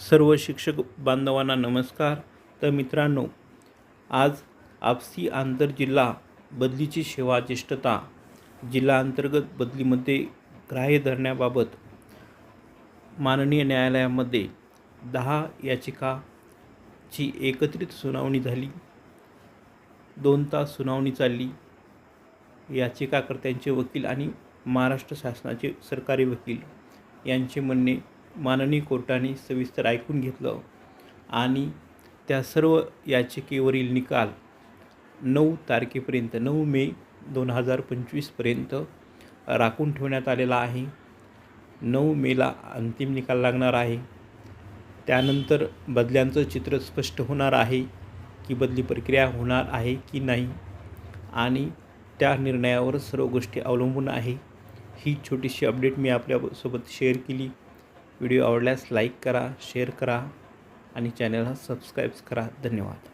सर्व शिक्षक बांधवांना नमस्कार. तर मित्रांनो आज आपसी आंतरजिल्हा बदलीची सेवा ज्येष्ठता जिल्हा अंतर्गत बदलीमध्ये ग्राह्य धरण्याबाबत माननीय न्यायालयामध्ये दहा याचिकाची एकत्रित सुनावणी झाली. दोन तास सुनावणी चालली. याचिकाकर्त्यांचे वकील आणि महाराष्ट्र शासनाचे सरकारी वकील यांचे म्हणणे माननीय कोर्टाने सविस्तर ऐकून घेतलं आणि त्या सर्व याचिकेवरील निकाल नऊ तारखेपर्यंत नऊ मे दोन हजार पंचवीसपर्यंत राखून ठेवण्यात आलेला आहे. नऊ मेला अंतिम निकाल लागणार आहे. त्यानंतर बदल्यांचं चित्र स्पष्ट होणार आहे की बदली प्रक्रिया होणार आहे की नाही आणि त्या निर्णयावर सर्व गोष्टी अवलंबून आहे. ही छोटीशी अपडेट मी आपल्यासोबत शेअर केली. व्हिडिओ आवडल्यास लाईक करा शेअर करा आणि चॅनलला सबस्क्राईब करा. धन्यवाद.